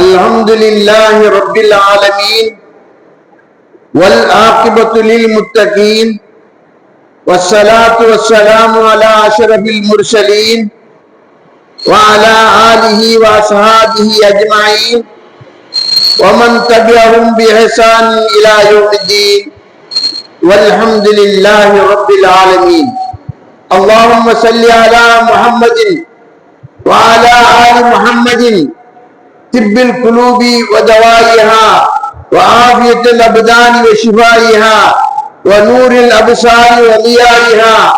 الحمد لله رب العالمين والعاقبة للمتقين والصلاة والسلام على أشرف المرسلين وعلى آله وأصحابه أجمعين ومن تبعهم بإحسان إلى يوم الدين والحمد لله رب العالمين اللهم صل على محمد وعلى آل محمد طب القلوب ودوائها وعافية الأبدان وشفائها ونور الأبصار وضيائها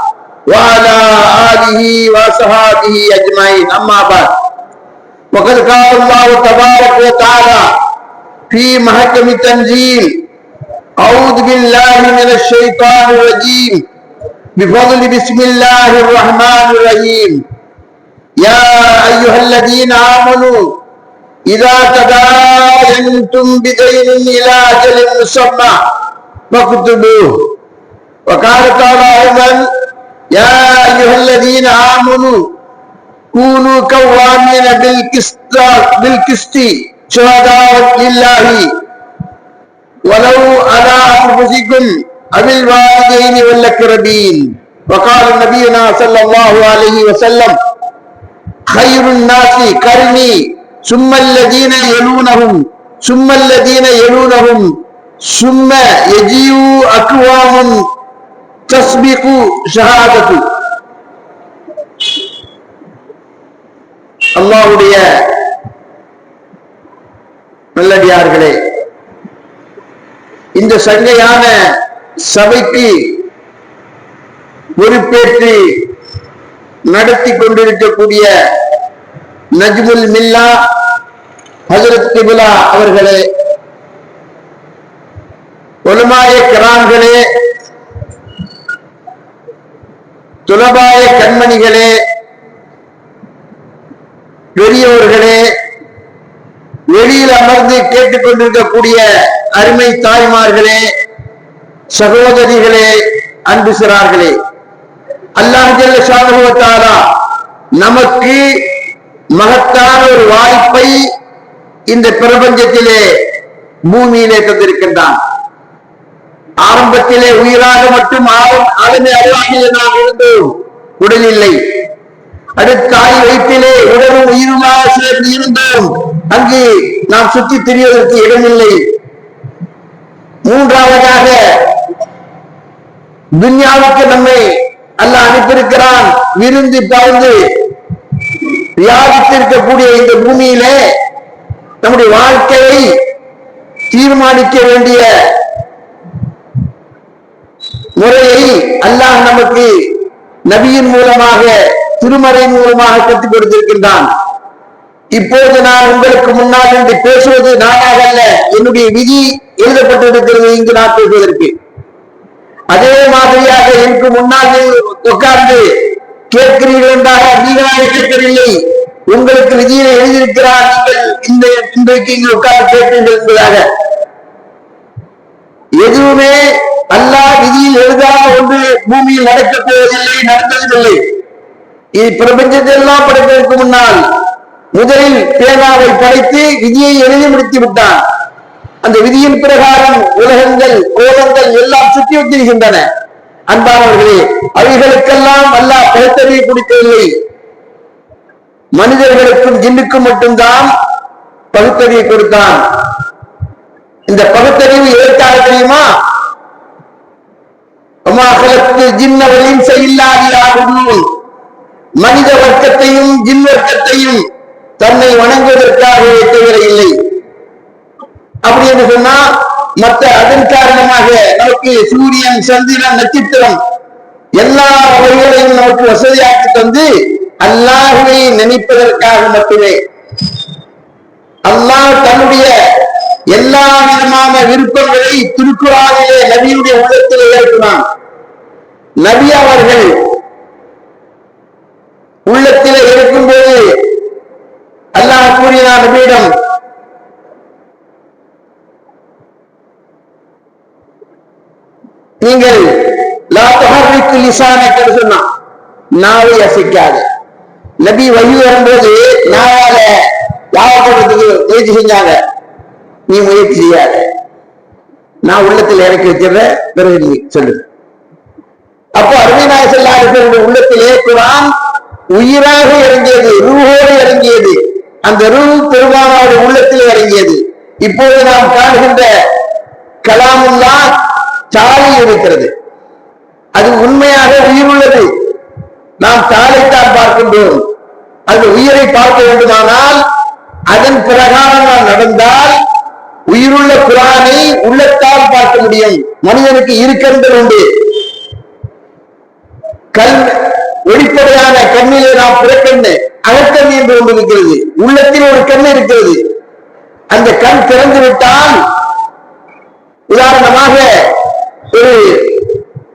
وعلى آله وصحابه أجمعين. أما بعد وقد قال الله تبارك وتعالى في محكم التنزيل أعوذ بالله من الشيطان الرجيم بفضل بسم الله الرحمن الرحيم. يا أيها الذين آمنوا إذا تداينتم بدين إلى أجل مسمى فاكتبوه وقال تعالى أيضا يا أيها الذين آمنوا كونوا قوامين بالقسط بالقسط شهداء لله ولو على أنفسكم أو الوالدين والأقربين وقال نبينا صلى الله عليه وسلم خير الناس قرني சும்மல்லதீன எழுனகும் சும்மல்லதீன எழுனகும் சும்ம எஜியு அக்வாமும் தஸ்பிகு ஷஹாதத்து. அல்லாவுடைய நல்லடியார்களே இந்த சங்கையான சபைக்கு பொறுப்பேற்று நடத்தி கொண்டிருக்கக்கூடிய நஜ்முல் மில்லா ஹசரத் கிபிலா அவர்களே ஒலுமாய கிரான்களே துலபாய கண்மணிகளே பெரியோர்களே வெளியில் அமர்ந்து கேட்டுக்கொண்டிருக்கக்கூடிய அருமை தாய்மார்களே சகோதரிகளே அன்பு சிறார்களே அல்லாஹ் ஜல்ல நமக்கு மகத்தான ஒரு வாய்ப்பை இந்த பிரபஞ்சத்திலே பூமியிலே தந்திருக்கின்றான். ஆரம்பத்திலே உயிராக மட்டும் ஆளுமை அறிவாகிய நாம் இருந்தோம் உடல் இல்லை அடுத்த தாய் வயிற்றிலே உடலும் உயிருமாக சேர்ந்து இருந்தோம். அங்கு நாம் சுற்றி திரிவதற்கு இடமில்லை. மூன்றாவதாக துன்யாவுக்கு நம்மை அல்ல அனுப்பியிருக்கிறான். விருந்து பறந்து வியாபித்திருக்கக்கூடிய இந்த பூமியிலே நம்முடைய வாழ்க்கையை தீர்மானிக்க வேண்டிய முறையை அல்லாஹ் நமக்கு நபியின் மூலமாக திருமறை மூலமாக கற்றுக் கொடுத்திருக்கின்றான். இப்போது நான் உங்களுக்கு முன்னால் இன்று பேசுவது நானாக அல்ல என்னுடைய விதி எழுதப்பட்டிருக்கிறது இங்கு நான் பேசுவதற்கு. அதே மாதிரியாக எனக்கு முன்னால் உட்கார்ந்து கேட்கிறீர்கள் என்றாக நீங்களாக கேட்கவில்லை. உங்களுக்கு விதியை எழுதியிருக்கிறார் நீங்கள் இந்த இன்றைக்கு இங்கு உட்கார்ந்து கேட்பீர்கள் என்பதாக. எதுவுமே அல்லாஹ் விதியில் எழுதாத ஒன்று பூமியில் நடக்கப் போவதில்லை நடந்ததில்லை. இது பிரபஞ்சத்தெல்லாம் படைப்பதற்கு முன்னால் முதலில் பேனாவை படைத்து விதியை எழுதி முடித்து விட்டான் அந்த விதியின் பிரகாரம் உலகங்கள் கோலங்கள் எல்லாம் சுற்றி வச்சிருக்கின்றன அன்பானவர்களே அவைகளுக்கெல்லாம் அல்லாஹ் பகுத்தறிவை கொடுக்கவில்லை. மனிதர்களுக்கும் ஜின்னுக்கும் மட்டும்தான் பகுத்தறிவை கொடுத்தான். இந்த பகுத்தறிவு எதற்காக தெரியுமா? ஜின்னவரின் செய்யில்லாதியாகும் மனித வர்க்கத்தையும் ஜின் வர்க்கத்தையும் தன்னை வணங்குவதற்காக தவிர இல்லை அப்படி என்று சொன்னா மற்ற அதன் காரணமாக நமக்கு சூரியன் சந்திரன் நட்சத்திரம் எல்லா வகைகளையும் நமக்கு வசதியாக்கி தந்து அல்லாஹுவை நினைப்பதற்காக மட்டுமே. அல்லாஹ் தன்னுடைய எல்லா விதமான விருப்பங்களை திருக்குறானிலே நபியுடைய உள்ளத்தில் ஏற்கினான் நபி அவர்கள் உள்ளத்தில் இருக்கும்போது அல்லாஹ் கூறினார் நபியிடம் நீங்கள் லா விசாரணைக்கு சொன்னான். நாவை அசைக்காது நபி வழி வரும்போது நாவால யாவப்படுறதுக்கு முயற்சி செஞ்சாங்க. நீ முயற்சி செய்யாத. நான் உள்ளத்தில் இறக்கி வச்சிடுறேன். பிறகு நீ சொல்லு. அப்போ அருமைநாய செல்லாருடைய உள்ளத்திலே குரான் உயிராக இறங்கியது ரூஹோடு இறங்கியது. அந்த ரூ பெருமானாவுடைய உள்ளத்தில் இறங்கியது. இப்போது நாம் காணுகின்ற கலாமுல்லா சாலை இருக்கிறது. அது உண்மையாக உயிர் உள்ளது நாம் தாளைத்தான் பார்க்கின்றோம். அந்த உயிரை பார்க்க வேண்டுமானால் அதன் பிரகாரம் நாம் நடந்தால் உயிருள்ள குரானை உள்ளத்தால் பார்க்க முடியும். மனிதனுக்கு இருக்கங்கள் உண்டு. கண் வெளிப்படையான கண்ணிலே நாம் பிறக்கண்ணு அகக்கண் என்று ஒன்று இருக்கிறது. உள்ளத்தில் ஒரு கண் இருக்கிறது. அந்த கண் திறந்து விட்டால் உதாரணமாக ஒரு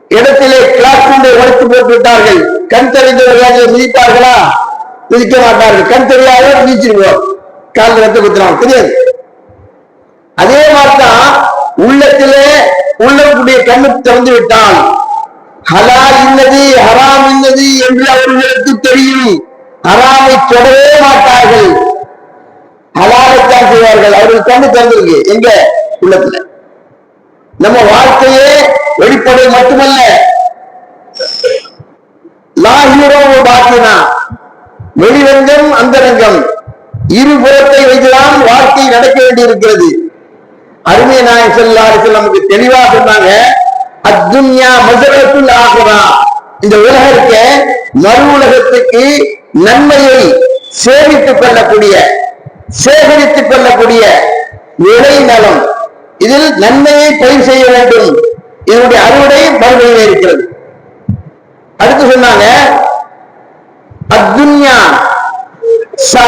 இடத்திலே கிளாஸ் ரூமை உடைத்து போட்டு விட்டார்கள் கண் தெரிந்தவர்களாக மிதிப்பார்களா? மிதிக்க மாட்டார்கள். கண் தெரியாத மிதிச்சிருவோம் கால் ரத்த குத்துறாங்க தெரியாது. அதே மாதிரிதான் உள்ளத்திலே உள்ளக்கூடிய கண்ணு திறந்து விட்டால் ஹலால் இன்னது ஹராம் இன்னது என்று அவர்களுக்கு தெரியும். ஹராமை தொடவே மாட்டார்கள். ஹலாலைத்தான் செய்வார்கள். அவர்கள் கண்ணு திறந்திருக்கு. எங்க? உள்ளத்துல. நம்ம வாழ்க்கையே வெளிப்படை மட்டுமல்ல. லாஹீரோ பாக்கினா வெளிரங்கம் அந்தரங்கம். இருபுறத்தை வைத்துதான் வாழ்க்கை நடக்க வேண்டி இருக்கிறது அருமை நாயன் செல்லாரு நமக்கு தெளிவா சொன்னாங்க அத்துன்யா மசரத்துல் ஆகுரா இந்த உலகத்த மறு உலகத்துக்கு நன்மையை சேமித்துக் கொள்ளக்கூடிய சேகரித்துக் கொள்ளக்கூடிய விளை நலம் இதில் நன்மையை பயிர் செய்ய வேண்டும். இதனுடைய அறுவடை மறுமையில இருக்கிறது. அடுத்து சொன்னாங்க அத்துன்யா சா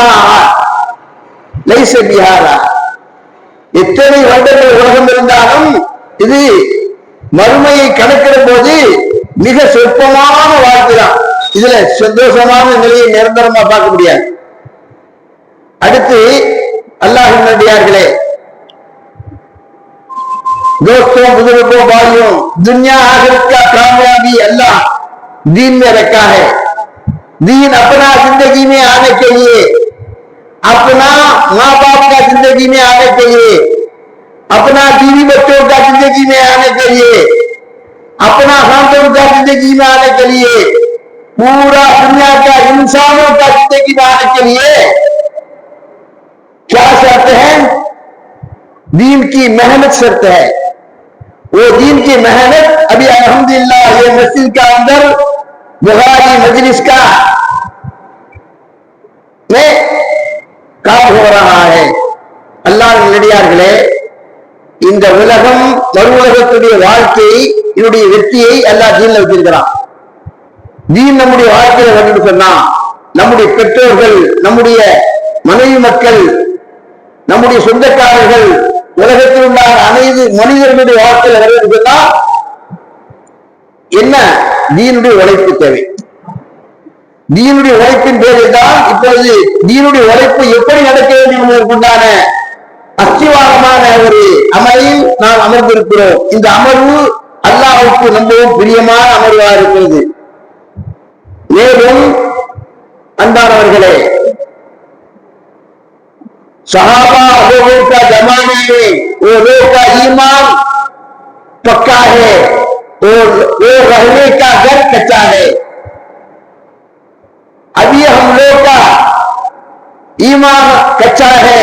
லைச பிஹாரா. எத்தனை வருடங்கள் உலகம் இருந்தாலும் இது மறுமையை கணக்கிடும் போது மிக சொற்பமான வாழ்க்கை தான். இதுல சந்தோஷமான நிலையை நிரந்தரமா பார்க்க முடியாது. அடுத்து அல்லாஹ் நடிகார்களே दोस्तों, बुज़ुर्गों, भाइयों, दुनिया आखिरत का कामयाबी अल्लाह दीन में रखा है। दीन अपना ज़िंदगी में आने के लिए, अपना माँ बाप का ज़िंदगी में आने के लिए, अपना बीवी बच्चों का ज़िंदगी में आने के लिए, अपना खानदान का ज़िंदगी में आने के लिए, पूरा दुनिया का इंसानों का ज़िंदगी में आने के लिए क्या शर्त है? दीन की मेहनत शर्त है। वो दीन की मेहनत अभी अल्हम्दुलिल्लाह ये मस्जिद का अंदर बुखारी मजलिस का में काम हो रहा है அல்லாஹ் நடிகார்களே இந்த உலகம் மறு உலகத்துடைய வாழ்க்கையை இதனுடைய வெற்றியை அல்லாஹ் தீன்ல வச்சிருக்கிறான் தீன் நம்முடைய வாழ்க்கையில வந்து சொன்னா நம்முடைய பெற்றோர்கள் நம்முடைய மனைவி மக்கள் நம்முடைய சொந்தக்காரர்கள் உலகத்தில் உண்டான அனைத்து மனிதர்களுடைய வாழ்க்கையில் வருவது என்ன? தீனுடைய உழைப்பு தேவை. தீனுடைய உழைப்பின் பேரில் தான் இப்பொழுது தீனுடைய உழைப்பு எப்படி நடக்க வேண்டும் என்பதற்குண்டான அஸ்திவாரமான ஒரு அமையில் நாம் அமர்ந்திருக்கிறோம். இந்த அமர்வு அல்லாவுக்கு ரொம்பவும் பிரியமான அமர்வாக இருக்கிறது. மேலும் அன்பானவர்களே सहाबा लोगों का जमाने में वो लोग का ईमान पक्का है और वो रहने का घर कच्चा है अभी हम लोग का ईमान कच्चा है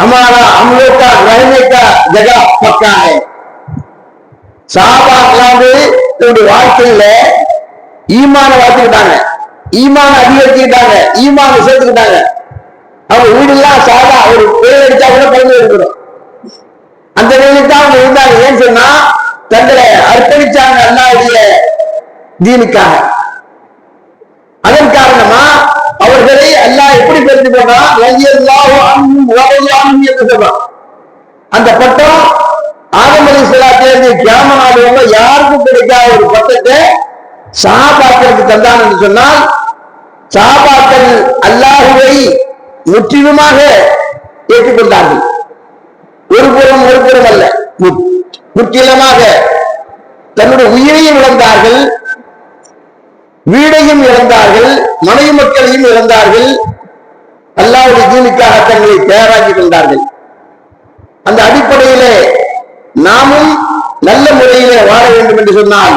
हमारा हम लोग का रहने का जगह पक्का है சஹாபாக்கெல்லாம் வந்து தன்னுடைய வாழ்க்கையில ஈமான வளர்த்துக்கிட்டாங்க ஈமான அதிகரிச்சுக்கிட்டாங்க ஈமான சேர்த்துக்கிட்டாங்க அவங்க வீடுலாம் சாதா ஒரு பேர் அடிச்சா கூட குழந்தை இருக்கிறோம் அந்த நிலையில் தான் அவங்க இருந்தாங்க. ஏன்னு சொன்னா தங்களை அர்ப்பணிச்சாங்க அல்லாவுடைய தீனுக்காக. அதன் காரணமா அவர்களை அல்லாஹ் எப்படி தெரிந்து போனா என்று சொல்றான். அந்த பட்டம் ஆதம் அலி சலாத்திலிருந்து கிராம நாடுகள்ல யாருக்கும் கிடைக்காத ஒரு பட்டத்தை சஹாபாக்களுக்கு தந்தான் என்று சொன்னால் சஹாபாக்கள் அல்லாஹுவை முற்றிலுமாக ஏற்றுக்கொண்டார்கள் ஒரு புறம் ஒரு புறம் அல்ல. முற்றிலுமாக தன்னுடைய உயிரையும் இழந்தார்கள் வீடையும் இழந்தார்கள் மனைவி மக்களையும் இழந்தார்கள் அல்லாவுடைய தீனுக்காக தங்களை தயாராக்கி கொண்டார்கள். அந்த அடிப்படையிலே நாமும் நல்ல முறையிலே வாழ வேண்டும் என்று சொன்னால்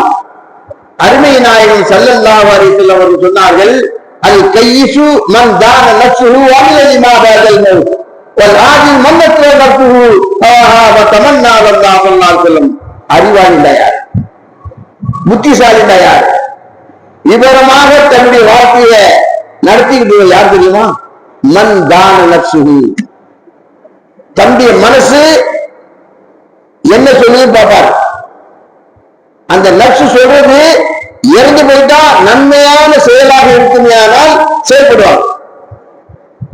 அருமை நாயகன் ஸல்லல்லாஹு அலைஹி அவர்கள் சொன்னார்கள் அல் கையிசு மன் தான நஃப்ஸுஹு வ அமில லிமா பஅதல் மௌத் வல் ஆஜில் மன் நஃப்ஸுஹு நஃப்ஸுஹு ஆஹா வ தமன்னா வல்லாஹு ஸல்லல்லாஹு அலைஹி வஸல்லம் அறிவாளிண்டா யார் புத்திசாலிண்டா யார் விவரமாக தன்னுடைய வாழ்க்கையை நடத்திக்கிட்டு யார் தெரியுமா? மன் தான நஃப்ஸுஹு. தன்னுடைய மனசு என்ன சொல்லி பார்ப்பார். அந்த நப்சு சொல்றது இறந்து போயிட்டா நன்மையான செயலாக இருக்குமையானால் செயல்படுவார்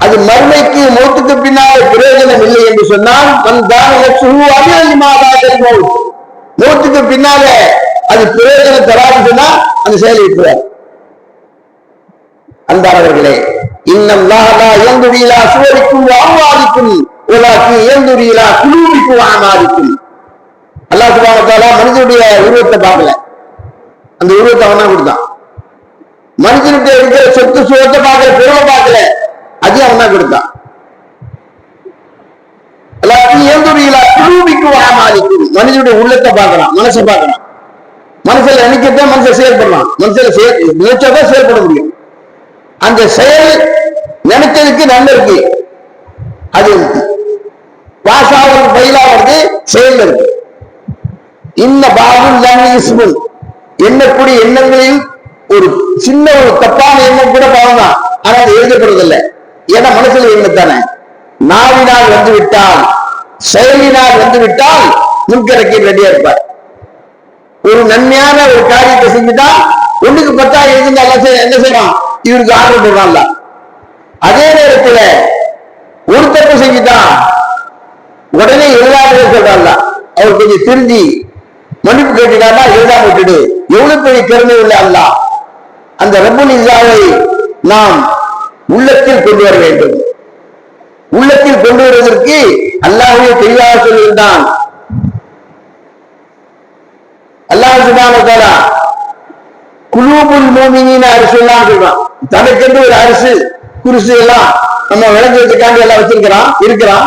அது மறுமைக்கு மூத்துக்கு பின்னால் பிரயோஜனம் இல்லை என்று சொன்னால் வந்தான மூத்துக்கு பின்னால அது பிரயோஜனம் தராது சொன்னா அந்த செயலை விட்டுவார் அன்பானவர்களே இன்னம் லாலா இயந்துரியிலா சுவரிக்கும் வாழ்வாதிக்கும் உலாக்கு இயந்துரியலா குழுவிக்கும் ஆமாதிக்கும் அல்லாஹ் சுபான மனிதனுடைய உருவத்தை பார்க்கல. அந்த உருவத்தை அவனா கொடுத்தான். மனுஷனுக்கு இருக்கிற சொத்து சுகத்தை பார்க்கல பொருளை பார்க்கல அதையும் அவனா கொடுத்தான். எல்லாத்தையும் ஏந்துரியில குழுவிக்கு வாமாலிக்கும் மனுஷனுடைய உள்ளத்தை பார்க்கலாம் மனசை பார்க்கலாம். மனசுல நினைக்கத்தான் மனசை செயல்படலாம். மனசுல செயல் நினைச்சாதான் செயல்பட முடியும். அந்த செயல் நினைச்சதுக்கு நல்ல இருக்கு. அது பாஸ் பயிலா வருது செயல் இருக்கு. இந்த பாபுல் லாமி இஸ்முல் எண்ணக்கூடிய எண்ணங்களில் ஒரு சின்ன ஒரு தப்பான எண்ணம் கூட பாவம் தான் ஆனா அது எழுதப்படுவதில்லை. ஏன்னா மனசுல எண்ணத்தானே நாவினால் வந்து விட்டால் செயலினால் வந்து விட்டால் முன்கரைக்கு ரெடியா இருப்பார். ஒரு நன்மையான ஒரு காரியத்தை செஞ்சுட்டா ஒண்ணுக்கு பத்தா எழுதுங்க என்ன செய்யலாம் இவருக்கு ஆர்டர் போடுறான்ல அதே நேரத்துல ஒரு தப்பு செஞ்சுட்டா உடனே எல்லாருமே சொல்றான்ல. அவர் கொஞ்சம் திருந்தி மன்னிப்பு கேட்டுட்டானா எழுதாம விட்டுடு. எவ்வளவு பெரிய திறமை உள்ள அல்லாஹ். அந்த ரபுல் இல்லாவை நாம் உள்ளத்தில் கொண்டு வர வேண்டும். உள்ளத்தில் கொண்டு வருவதற்கு அல்லாஹே தெளிவாக சொல்லியிருந்தான். அல்லாஹ் சுபான தாலா குலூபுல் மூமினின்னு எல்லாம் சொல்றான். தனக்கென்று ஒரு அரசு குருசு எல்லாம் நம்ம விளைஞ்சதுக்காண்டி எல்லாம் வச்சிருக்கிறான் இருக்கிறான்.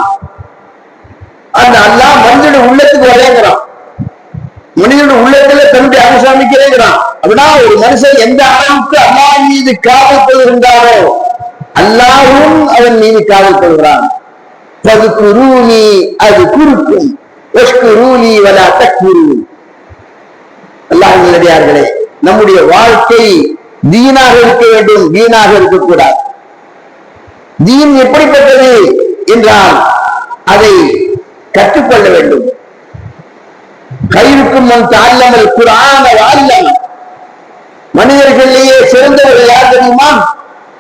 அந்த அல்லாஹ் மனிதனுடைய உள்ளத்துக்கு வரையங்கிறான். மனிதனுடைய உள்ளத்துல தன்னுடைய அரசு அமைக்கிறேங்கிறான் அப்படின்னா ஒரு மனுஷன் எந்த அளவுக்கு அல்லா மீது காவல் கொள்கின்றாரோ அல்லாவும் அவன் மீது காவல் கொள்கிறான். பதுக்குரூனி அது குறுக்கும். ஒஷ்குரூனி வலா தக்குரூன் அல்லாஹ் நல்லடியார்களே நம்முடைய வாழ்க்கை தீனாக இருக்க வேண்டும் வீணாக இருக்கக்கூடாது. தீன் எப்படிப்பட்டது என்றால் அதை கற்றுக்கொள்ள வேண்டும். கயிறுக்கும் மன் தாழ்லமல் குரான வாழ்லம் மனிதர்களிலேயே சிறந்தவர்கள் யார் தெரியுமா?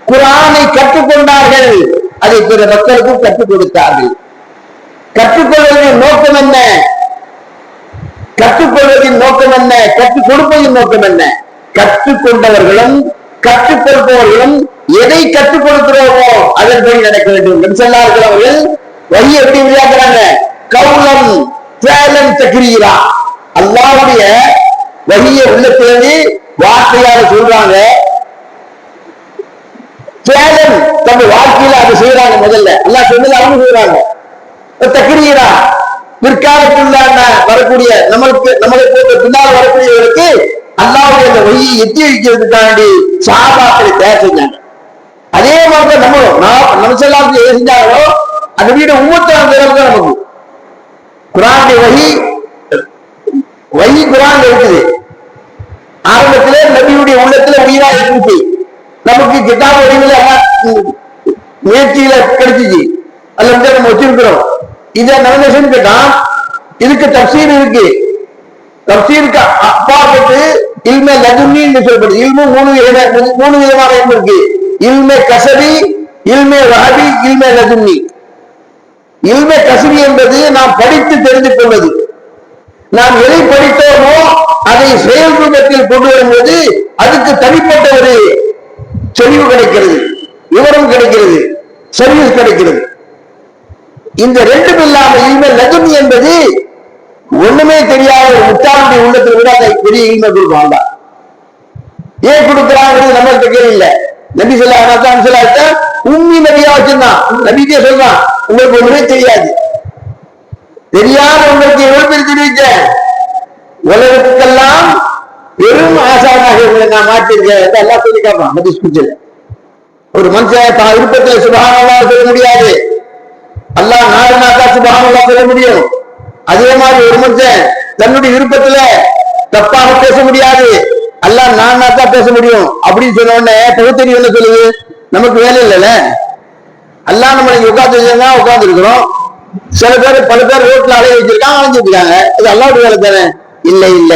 குரானை கற்றுக்கொண்டார்கள். அதை பிற மக்களுக்கும் கற்றுக் கொடுத்தார்கள். கற்றுக்கொள்வதின் நோக்கம் என்ன? கற்றுக்கொள்வதின் நோக்கம் என்ன? கற்றுக் கொடுப்பதின் நோக்கம் என்ன? கற்றுக்கொண்டவர்களும் கற்றுக் கொடுப்பவர்களும் எதை கற்றுக் கொடுக்கிறோமோ அதன்படி நடக்க வேண்டும். சொன்னார்கள் அவர்கள் வழி எப்படி விளையாடுறாங்க? கவுலம் தேலன் தக்கிறீரா அல்லாவுடைய வழிய உள்ளத்திலிருந்து வார்த்தையாக சொல்றாங்க. பேலன் தங்க வாழ்க்கையில அதை செய்யறாங்க முதல்ல. எல்லாம் சொன்னது அவங்க செய்யறாங்க தக்கிறீரா பிற்காலத்துள்ளான வரக்கூடிய நம்மளுக்கு நம்மளை போன்ற பின்னால் வரக்கூடியவர்களுக்கு அல்லாவுடைய அந்த வழியை எத்தி வைக்கிறதுக்காண்டி சாபாக்களை தயார் செஞ்சாங்க. அதே மாதிரி நம்ம நான் நமசெல்லாம் எது செஞ்சாங்களோ அந்த வீட உம்மத்தான நமக்கு. குரானுடைய வழி வழி குரான் இருக்குது. ஆரம்பத்திலே நபியுடைய உள்ளத்துல உயிரா இருந்துச்சு. நமக்கு கிட்டாப் வடிவில் முயற்சியில கிடைச்சிச்சு. அல்ல வந்து நம்ம வச்சிருக்கிறோம். இதை நடந்துச்சுன்னு கேட்டா இதுக்கு தப்சீர் இருக்கு. தப்சீருக்கு அப்பாற்பட்டு இல்மே லதுன்னின்னு சொல்லப்படுது. இல்மு மூணு வித- மூணு விதமான இல்மு இருக்கு இல்மே கசபி இல்மே வஹபி இல்மே லதுன்னி இல்மே கசபி என்பது நாம் படித்து தெரிந்து கொள்வது. நாம் எதை படித்தோமோ அதை செயல் ரூபத்தில் கொண்டு வரும்போது அதுக்கு தனிப்பட்ட ஒரு தெளிவு கிடைக்கிறது விவரம் கிடைக்கிறது சர்வீஸ் கிடைக்கிறது. இந்த ரெண்டும் இல்லாம இல்மை என்பது ஒண்ணுமே தெரியாத ஒரு முட்டாளுடைய உள்ளத்தில் விட அதை பெரிய இல்மை கொடுப்பாங்க ஏன் கொடுக்குறாங்கிறது நம்மளுக்கு தெரியல நபி சொல்லா சொல்லாட்ட உண்மை நபியா வச்சிருந்தான் நபிக்கே சொல்றான் உங்களுக்கு ஒண்ணுமே தெரியாது. தெரியாத உங்களுக்கு எவ்வளவு பேர் உலகத்துக்கெல்லாம் பெரும் ஆசானாக உங்களை நான் மாற்றிருக்கேன் என்று எல்லாம் சொல்லி காப்பான் மதிஸ் குச்சில் ஒரு மனுஷன் தான் விருப்பத்தில் சுபகானல்லா சொல்ல முடியாது. அல்லாஹ் நாடுனாக்கா சுபகானல்லா சொல்ல முடியும். அதே மாதிரி ஒரு மனுஷன் தன்னுடைய விருப்பத்துல தப்பாக பேச முடியாது. எல்லாம் நான் தான் பேச முடியும். அப்படின்னு சொன்ன உடனே பகுத்தறிவு என்ன சொல்லுது? நமக்கு வேலை இல்லைல்ல. எல்லாம் நம்ம இங்க உட்காந்து உட்கார்ந்து இருக்கிறோம். சில பேர் பல பேர் ரோட்ல அலைய வச்சிருக்காங்க அலைஞ்சிட்டு இருக்காங்க. இது அல்லாவுடைய வேலை தானே? இல்ல இல்ல.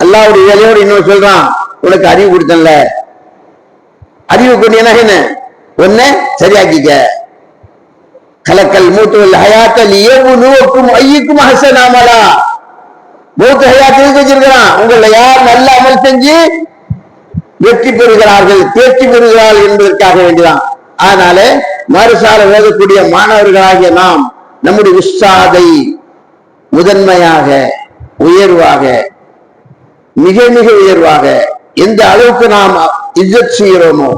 அல்லாவுடைய வேலையோடு இன்னும் சொல்றான். உனக்கு அறிவு கொடுத்தன்ல. அறிவு கொண்டு என்ன? என்ன ஒண்ணு சரியாக்கிக்க. கலக்கல் மூத்துவல் ஹயாத்தல் ஏவு நூக்கும் ஐயுக்கும் ஹசனாமலா மூத்து ஹயாத் எதுக்கு வச்சிருக்கிறான்? உங்களை யார் நல்ல அமல் செஞ்சு வெற்றி பெறுகிறார்கள் தேர்ச்சி பெறுகிறார்கள் என்பதற்காக வேண்டிதான். அதனால மறுசால ஓதக்கூடிய மாணவர்களாகிய நாம் நம்முடைய உஸ்தாதை முதன்மையாக உயர்வாக மிக மிக உயர்வாக எந்த அளவுக்கு நாம் இஜ்ஜத் செய்கிறோமோ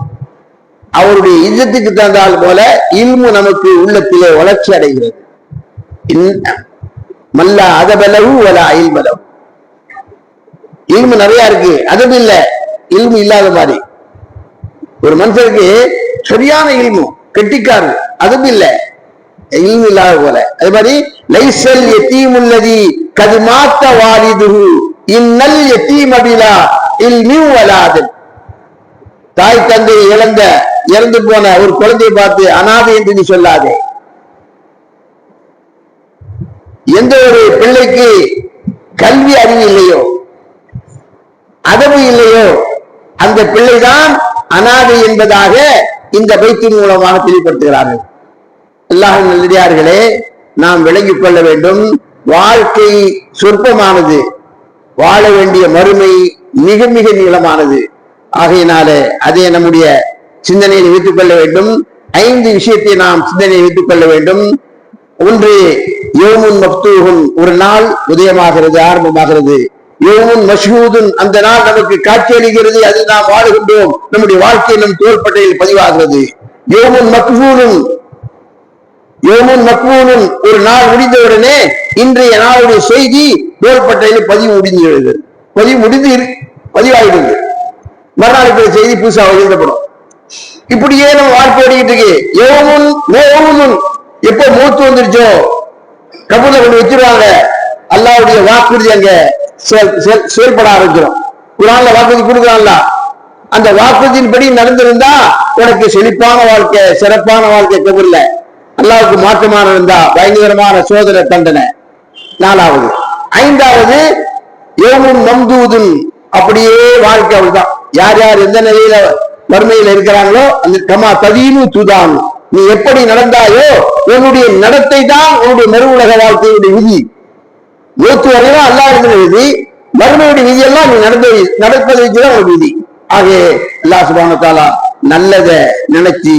அவருடைய இஜத்துக்கு தந்தால் போல இல்மு நமக்கு உள்ளத்திலே வளர்ச்சி அடைகிறது. இன்- மல்ல அதபலவு வல அயில்பலவு இல்மு நிறைய இருக்கு. அதுவும் இல்ல. இல்மு இல்லாத மாதிரி. ஒரு மனுஷனுக்கு சரியான இல்மும் கெட்டிக்காரு அதுவும் இல்ல. இல்மு இல்லாத போல. அது மாதிரி லைசல் எத்தீமுல்லதி கது மாத்த வாரிதுஹு இன்னல் இல் இல்மி வலாதன். தாய் தந்தை இழந்த இறந்து போன ஒரு குழந்தையை பார்த்து அனாதை என்று நீ சொல்லாதே. எந்த ஒரு பிள்ளைக்கு கல்வி அறிவு இல்லையோ அதவு இல்லையோ அந்த பிள்ளைதான் அனாதை என்பதாக இந்த பைத்தின் மூலமாக தெளிவுபடுத்துகிறார்கள். அல்லாஹ் நல்லடியார்களே நாம் விளங்கிக் கொள்ள வேண்டும். வாழ்க்கை சொற்பமானது. வாழ வேண்டிய மறுமை மிக மிக நீளமானது. ஆகையினால அதை நம்முடைய சிந்தனையில் வைத்துக் கொள்ள வேண்டும். ஐந்து விஷயத்தை நாம் சிந்தனையில் வைத்துக் கொள்ள வேண்டும். ஒன்று யோமுன் மக்தூஹுன் ஒரு நாள் உதயமாகிறது ஆரம்பமாகிறது. யோமுன் மஷ்ஹூதுன் அந்த நாள் நமக்கு காட்சியளிக்கிறது அதில் நாம் வாழுகின்றோம். நம்முடைய வாழ்க்கை நம் தோள்பட்டையில் பதிவாகிறது. யோமுன் மக்ஹூனும் யோமுன் மக்மூனும் ஒரு நாள் முடிந்தவுடனே இன்றைய நாளுடைய செய்தி தோள்பட்டையில் பதிவு முடிஞ்சிடுது பதிவு முடிந்து பதிவாகிடுது மறுநாள் செய்தி புதுசாக எழுதப்படும் இப்படியே நம்ம வாழ்க்கை ஓடிக்கிட்டு இருக்கு. யோமுன் மோமுன் எப்போ மூத்து வந்துருச்சோ? கபூர்ல கொண்டு வச்சிருவாங்க. அல்லாவுடைய வாக்குறுதி அங்க. செயல் செயல்பட ஆரம்பிச்சிடும் குரான்ல வாக்குறுதி கொடுக்குறான்ல. அந்த வாக்குறுதியின்படி நடந்திருந்தா உனக்கு செழிப்பான வாழ்க்கை சிறப்பான வாழ்க்கை கபூர்ல. அல்லாவுக்கு மாற்றமான இருந்தா பயங்கரமான சோதனை தண்டனை. நாலாவது. ஐந்தாவது யோமுன் மம்தூதுன். அப்படியே வாழ்க்கை அவள்தான் யார் யார் எந்த நிலையில வறுமையில இருக்கிறாங்களோ அந்த கமா ததீனு தூதான். நீ எப்படி நடந்தாயோ உன்னுடைய நடத்தை தான் உன்னுடைய மறு உலக வாழ்க்கையுடைய விதி. மூத்து வரையும் அல்லா எழுதின விதி மறுமையுடைய விதி எல்லாம் நீ நடந்த நடப்பது வச்சுதான் ஒரு விதி. ஆகவே அல்லா சுபான தாலா நல்லதை நினைச்சு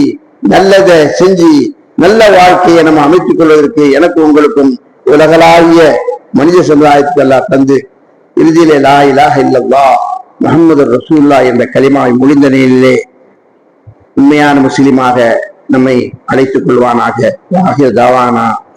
நல்லத செஞ்சு நல்ல வாழ்க்கையை நம்ம அமைத்துக் கொள்வதற்கு எனக்கு உங்களுக்கும் உலகளாவிய மனித சமுதாயத்துக்கு எல்லாம் தந்து இறுதியிலே லா இலாக இல்லல்லாஹ் முஹம்மது ரசூல்லா என்ற கலிமாவை முடிந்த நிலையிலே உண்மையான முஸ்லிமாக நம்மை அழைத்துக் கொள்வானாக ஆகிய தாவானா.